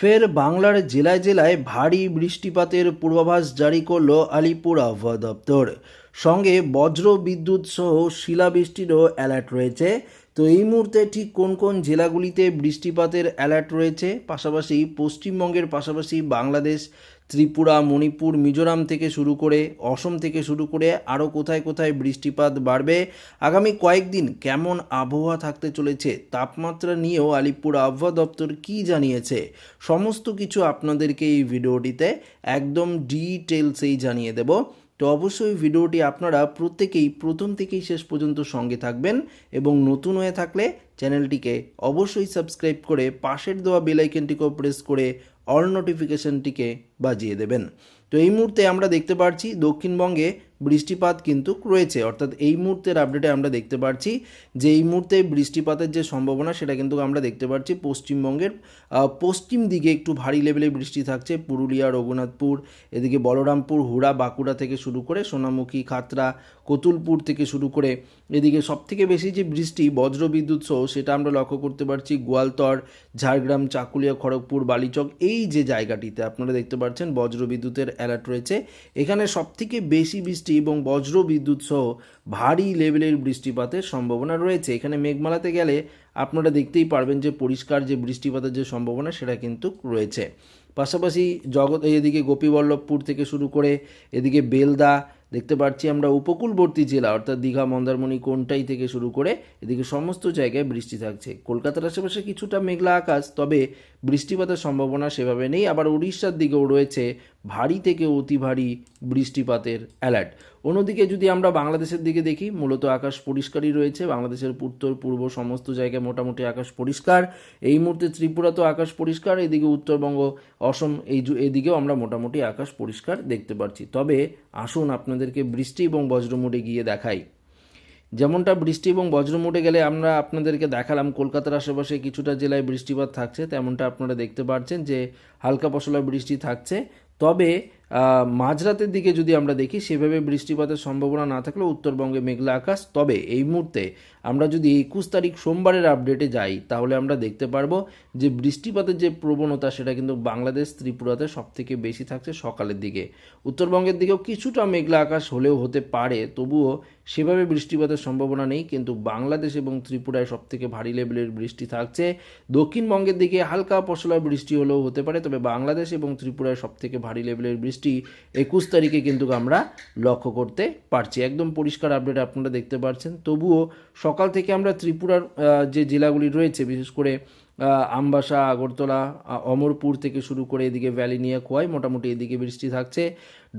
ফের বাংলার জেলায় জেলায় ভারী বৃষ্টিপাতের পূর্বাভাস জারি করল আলিপুর আবহাওয়া দপ্তর। সঙ্গে বজ্র বিদ্যুৎ সহ শিলাবৃষ্টিরও অ্যালার্ট রয়েছে। তো এই মুহূর্তে ঠিক কোন কোন জেলাগুলিতে বৃষ্টিপাতের অ্যালার্ট রয়েছে? পাশাপাশি পশ্চিমবঙ্গের পাশাপাশি বাংলাদেশ, ত্রিপুরা, মণিপুর, মিজোরাম থেকে শুরু করে অসম থেকে শুরু করে আরও কোথায় কোথায় বৃষ্টিপাত বাড়বে? আগামী কয়েকদিন কেমন আবহাওয়া থাকতে চলেছে? তাপমাত্রা নিয়েও আলিপুর আবহাওয়া দপ্তর কি জানিয়েছে? সমস্ত কিছু আপনাদেরকে এই ভিডিওটিতে একদম ডিটেলসেই জানিয়ে দেব। তো অবশ্যই ভিডিওটি আপনারা প্রত্যেকেই প্রথম থেকেই শেষ পর্যন্ত সঙ্গে থাকবেন এবং নতুন হয়ে থাকলে চ্যানেলটিকে অবশ্যই সাবস্ক্রাইব করে পাশের দেওয়া বেলাইকনটিকেও প্রেস করে অল নোটিফিকেশনটিকে বাজিয়ে দেবেন। তো এই মুহূর্তে আমরা দেখতে পাচ্ছি দক্ষিণবঙ্গে বৃষ্টিপাত কিন্তু রয়েছে। অর্থাৎ এই মুহূর্তের আপডেটে আমরা দেখতে পাচ্ছি যে এই মুহূর্তে বৃষ্টিপাতের যে সম্ভাবনা, সেটা কিন্তু আমরা দেখতে পাচ্ছি পশ্চিমবঙ্গের পশ্চিম দিকে একটু ভারী লেভেলে বৃষ্টি থাকছে। পুরুলিয়া, রঘুনাথপুর, এদিকে বলরামপুর, হুড়া, বাঁকুড়া থেকে শুরু করে সোনামুখী খাতরা কতুলপুর থেকে শুরু করে এদিকে সবথেকে বেশি যে বৃষ্টি, বজ্রবিদ্যুৎ সহ, সেটা আমরা লক্ষ্য করতে পারছি গোয়ালতর, ঝাড়গ্রাম, চাকুলিয়া, খড়গপুর, বালিচক, এই যে জায়গাটিতে আপনারা দেখতে পাচ্ছেন বজ্রবিদ্যুতের অ্যালার্ট রয়েছে। এখানে সবথেকে বেশি বৃষ্টি এবং বজ্র বিদ্যুৎ সহ ভারী লেভেলের বৃষ্টিপাতের সম্ভাবনা রয়েছে। এখানে মেঘমালাতে গেলে আপনারা দেখতেই পারবেন যে পরিষ্কার যে বৃষ্টিপাতের যে সম্ভাবনা সেটা কিন্তু রয়েছে। পাশাপাশি জগৎ এদিকে গোপীবল্লভপুর থেকে শুরু করে এদিকে বেলদা, দেখতে পাচ্ছি আমরা উপকূলবর্তী জেলা, অর্থাৎ দীঘা, মন্দারমণি, কোনটাই থেকে শুরু করে এদিকে সমস্ত জায়গায় বৃষ্টি থাকছে। কলকাতার আশেপাশে কিছুটা মেঘলা আকাশ, তবে বৃষ্টিপাতের সম্ভাবনা সেভাবে নেই। আবার উড়িষ্যার দিকেও রয়েছে ভারী থেকে অতি ভারী বৃষ্টিপাতের অ্যালার্ট অন্যদিকে যদি আমরা বাংলাদেশের দিকে দেখি, মূলত আকাশ পরিষ্কারই রয়েছে। বাংলাদেশের উত্তর, পূর্ব সমস্ত জায়গায় মোটামুটি আকাশ পরিষ্কার। এই মুহূর্তে ত্রিপুরা তো আকাশ পরিষ্কার, এদিকে উত্তরবঙ্গ, অসম, এই এদিকেও আমরা মোটামুটি আকাশ পরিষ্কার দেখতে পাচ্ছি তবে আসুন আপনাদেরকে বৃষ্টি এবং বজ্রমুড়ে গিয়ে দেখাই। যেমনটা বৃষ্টি এবং বজ্রমুটে গেলে আমরা আপনাদেরকে দেখালাম, কলকাতার আশেপাশে কিছুটা জেলায় বৃষ্টিপাত থাকছে, তেমনটা আপনারা দেখতে পাচ্ছেন যে হালকা পশলা বৃষ্টি থাকছে। তবে আহ, মাঝরাতের দিকে যদি আমরা দেখি, সেভাবে বৃষ্টিপাতের সম্ভাবনা না থাকলেও উত্তরবঙ্গে মেঘলা আকাশ। তবে এই মুহূর্তে আমরা যদি একুশ তারিখ সোমবারের আপডেটে যাই, তাহলে আমরা দেখতে পারব যে বৃষ্টিপাতের যে প্রবণতা, সেটা কিন্তু বাংলাদেশ, ত্রিপুরাতে সবথেকে বেশি থাকছে সকালের দিকে। উত্তরবঙ্গের দিকেও কিছুটা মেঘলা আকাশ হলেও হতে পারে, তবুও সেভাবে বৃষ্টিপাতের সম্ভাবনা নেই, কিন্তু বাংলাদেশ এবং ত্রিপুরায় সবথেকে ভারী লেভেলের বৃষ্টি থাকছে। দক্ষিণবঙ্গের দিকে হালকা পশলা বৃষ্টি হলেও হতে পারে, তবে বাংলাদেশ এবং ত্রিপুরায় সবথেকে ভারী লেভেলের বৃষ্টি একুশ তারিখে কিন্তু আমরা লক্ষ্য করতে পারছি। একদম পরিষ্কার আপডেট আপনারা দেখতে পাচ্ছেন তবুও সকাল থেকে আমরা ত্রিপুরার যে জেলাগুলি রয়েছে, বিশেষ করে আমবাসা, আগরতলা অমরপুর থেকে শুরু করে এদিকে ভ্যালি নিয়ে খোয়াই, মোটামুটি এদিকে বৃষ্টি থাকছে।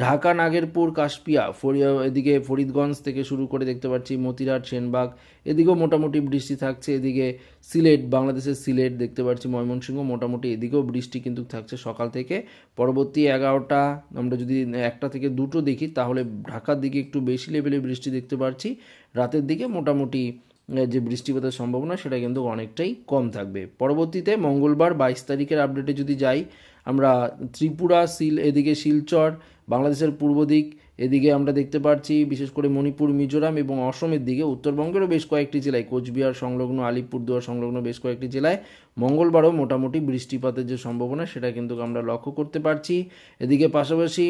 ঢাকা, নাগেরপুর, কাশপিয়া ফরিয়া এদিকে ফরিদগঞ্জ থেকে শুরু করে দেখতে পাচ্ছি মতিরাট সেনবাগ, এদিকেও মোটামুটি বৃষ্টি থাকছে। এদিকে সিলেট, বাংলাদেশের সিলেট দেখতে পাচ্ছি, ময়মনসিংহ, মোটামুটি এদিকেও বৃষ্টি কিন্তু থাকছে সকাল থেকে। পরবর্তী এগারোটা, আমরা যদি একটা থেকে দুটো দেখি, তাহলে ঢাকার দিকে একটু বেশি লেভেলে বৃষ্টি দেখতে পাচ্ছি। রাতের দিকে মোটামুটি যে বৃষ্টিপাতের সম্ভাবনা, সেটা কিন্তু অনেকটাই কম থাকবে। পরবর্তীতে মঙ্গলবার বাইশ তারিখের আপডেটে যদি যাই, আমরা ত্রিপুরা শিল এদিকে শিলচর, বাংলাদেশের পূর্ব দিক এদিকে আমরা দেখতে পাচ্ছি বিশেষ করে মণিপুর, মিজোরাম এবং অসমের দিকে উত্তরবঙ্গেরও বেশ কয়েকটি জেলায়, কোচবিহার সংলগ্ন, আলিপুরদুয়ার সংলগ্ন বেশ কয়েকটি জেলায় মঙ্গলবারও মোটামুটি বৃষ্টিপাতের যে সম্ভাবনা, সেটা কিন্তু আমরা লক্ষ্য করতে পারছি। এদিকে পাশাপাশি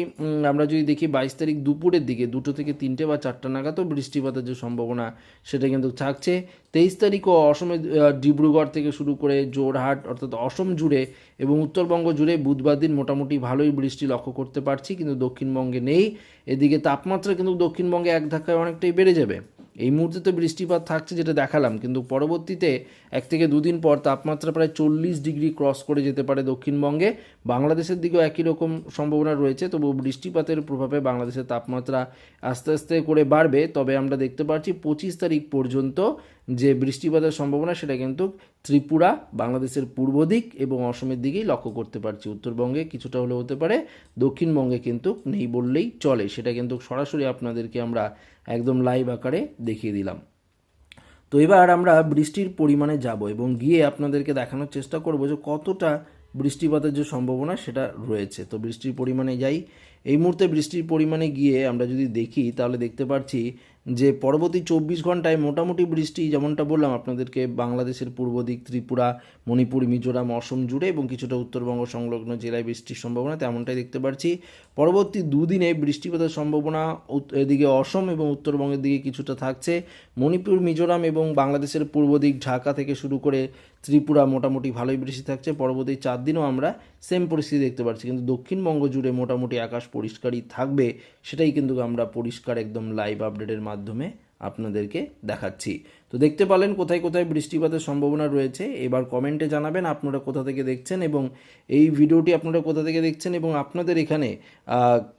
আমরা যদি দেখি বাইশ তারিখ দুপুরের দিকে দুটো থেকে তিনটে বা চারটা নাগাদও বৃষ্টিপাতের যে সম্ভাবনা, সেটা কিন্তু থাকছে। তেইশ তারিখও অসমে ডিব্রুগড় থেকে শুরু করে জোরহাট অর্থাৎ অসম জুড়ে এবং উত্তরবঙ্গ জুড়ে বুধবার দিন মোটামুটি ভালোই বৃষ্টি লক্ষ্য করতে পারছি, কিন্তু দক্ষিণবঙ্গে নেই। এদিকে তাপমাত্রা কিন্তু দক্ষিণবঙ্গে এক ধাক্কায় অনেকটাই বেড়ে যাবে। এই মুহূর্তে তো বৃষ্টিপাত থাকছে যেটা দেখালাম, কিন্তু পরবর্তীতে এক থেকে দুদিন পর তাপমাত্রা প্রায় চল্লিশ ডিগ্রি ক্রস করে যেতে পারে দক্ষিণবঙ্গে। বাংলাদেশের দিকেও একই রকম সম্ভাবনা রয়েছে, তবু বৃষ্টিপাতের প্রভাবে বাংলাদেশের তাপমাত্রা আস্তে আস্তে করে বাড়বে। তবে আমরা দেখতে পাচ্ছি পঁচিশ তারিখ পর্যন্ত যে বৃষ্টিপাতের সম্ভাবনা সেটা কিন্তু ত্রিপুরা, বাংলাদেশের পূর্ব দিক এবং অসমের দিকেই লক্ষ্য করতে পারছি। উত্তরবঙ্গে কিছুটা হলেও হতে পারে, দক্ষিণবঙ্গে কিন্তু নেই বললেই চলে। সেটা কিন্তু সরাসরি আপনাদেরকে আমরা একদম লাইভ আকারে দেখিয়ে দিলাম। তো এবার আমরা বৃষ্টির পরিমাণে যাব এবং গিয়ে আপনাদেরকে দেখানোর চেষ্টা করব যে কতটা বৃষ্টিপাতের যে সম্ভাবনা সেটা রয়েছে। তো বৃষ্টির পরিমাণে যাই, এই মুহূর্তে বৃষ্টির পরিমাণে গিয়ে আমরা যদি দেখি, তাহলে দেখতে পাচ্ছি যে পরবর্তী চব্বিশ ঘন্টায় মোটামুটি বৃষ্টি, যেমনটা বললাম আপনাদেরকে, বাংলাদেশের পূর্ব দিক, ত্রিপুরা, মণিপুর, মিজোরাম, অসম জুড়ে এবং কিছুটা উত্তরবঙ্গ সংলগ্ন জেলায় বৃষ্টির সম্ভাবনা তেমনটাই দেখতে পাচ্ছি পরবর্তী দুদিনে বৃষ্টিপাতের সম্ভাবনা এদিকে অসম এবং উত্তরবঙ্গের দিকে কিছুটা থাকছে। মণিপুর, মিজোরাম এবং বাংলাদেশের পূর্ব দিক, ঢাকা থেকে শুরু করে ত্রিপুরা মোটামুটি ভালোই বৃষ্টি থাকছে। পরবর্তী চার দিনও আমরা সেম পরিস্থিতি দেখতে পাচ্ছি। কিন্তু দক্ষিণবঙ্গ জুড়ে মোটামুটি আকাশ পরিষ্কারই থাকবে, সেটাই কিন্তু আমরা পরিষ্কার একদম লাইভ আপডেটের মাধ্যমে আপনাদেরকে দেখাচ্ছি। তো দেখতে পালেন কোথায় কোথায় বৃষ্টিপাতের সম্ভাবনা রয়েছে, এবার কমেন্টে জানাবেন আপনারা কোথা থেকে দেখছেন এবং এই ভিডিওটি আপনারা কোথা থেকে দেখছেন এবং আপনাদের এখানে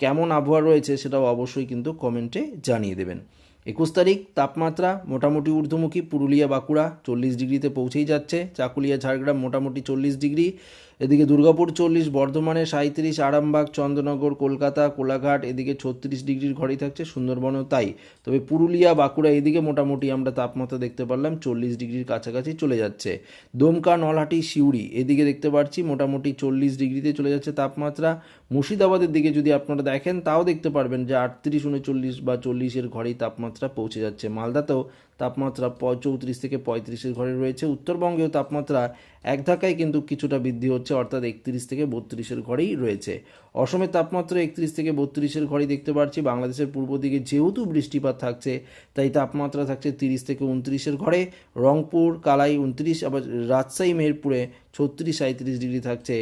কেমন আবহাওয়া রয়েছে সেটাও অবশ্যই কিন্তু কমেন্টে জানিয়ে দেবেন। একুশ তারিখ, তাপমাত্রা মোটামুটি ঊর্ধ্বমুখী, পুরুলিয়া, বাঁকুড়া চল্লিশ ডিগ্রিতে পৌঁছেই যাচ্ছে। চাকুলিয়া, ঝাড়গ্রাম মোটামুটি চল্লিশ ডিগ্রি। এদিকে দুর্গাপুর চল্লিশ, বর্ধমানে সাঁত্রিশ আরামবাগ, চন্দ্রনগর, কলকাতা, কোলাঘাট, এদিকে ছত্রিশ ডিগ্রির ঘরেই থাকছে, সুন্দরবনও তাই। তবে পুরুলিয়া, বাঁকুড়া এদিকে মোটামুটি আমরা তাপমাত্রা দেখতে পারলাম, চল্লিশ ডিগ্রির কাছাকাছি চলে যাচ্ছে। দমকা, নলহাটি, সিউড়ি এদিকে দেখতে পাচ্ছি মোটামুটি চল্লিশ ডিগ্রিতে চলে যাচ্ছে তাপমাত্রা। মুর্শিদাবাদের দিকে যদি আপনারা দেখেন, তাও দেখতে পারবেন যে আটত্রিশ, উনচল্লিশ বা চল্লিশের ঘরেই তাপমাত্রা পৌঁছে যাচ্ছে। মালদাতেও তাপমাত্রা চৌত্রিশ থেকে পঁয়ত্রিশের ঘরে রয়েছে। উত্তরবঙ্গেও তাপমাত্রা এক ধাক্কায় কিন্তু কিছুটা বৃদ্ধি হচ্ছে, অর্থাৎ একত্রিশ থেকে বত্রিশের ঘরেই রয়েছে। অসমের তাপমাত্রা একত্রিশ থেকে বত্রিশের ঘরেই দেখতে পাচ্ছি বাংলাদেশের পূর্ব দিকে যেহেতু বৃষ্টিপাত থাকছে, তাই তাপমাত্রা থাকছে তিরিশ থেকে উনত্রিশের ঘরে। রংপুর, কালাই উনত্রিশ, আবার রাজশাহী, মেহেরপুরে ছত্রিশ সাঁত্রিশ ডিগ্রি থাকছে।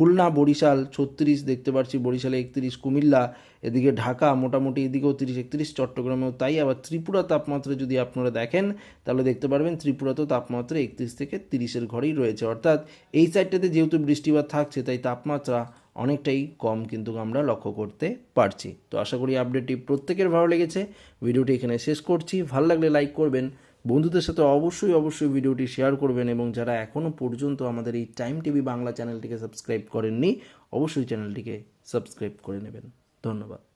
খুলনা, বরিশাল, ছত্রিশ দেখতে পাচ্ছি বরিশালে একত্রিশ, কুমিল্লা, এদিকে ঢাকা, মোটামুটি এদিকেও তিরিশ, একত্রিশ, চট্টগ্রামেও তাই, আবার ত্রিপুরা তাপমাত্রা যদি আপনারা দেখেন, তাহলে দেখতে পারবেন ত্রিপুরাতেও তাপমাত্রা একত্রিশ থেকে তিরিশের ঘরেই রয়েছে। অর্থাৎ এই সাইডটাতে যেহেতু বৃষ্টিপাত থাকছে, তাই তাপমাত্রা অনেকটাই কম কিন্তু আমরা লক্ষ্য করতে পারছি। তো আশা করি আপডেটটি প্রত্যেকের ভালো লেগেছে। ভিডিওটি এখানে শেষ করছি। ভালো লাগলে লাইক করবেন বন্ধুদের সাথে অবশ্যই অবশ্যই ভিডিওটি শেয়ার করবেন এবং যারা এখনও পর্যন্ত আমাদের এই টাইম টিভি বাংলা চ্যানেলটিকে সাবস্ক্রাইব করেননি, অবশ্যই চ্যানেলটিকে সাবস্ক্রাইব করে নেবেন। ধন্যবাদ।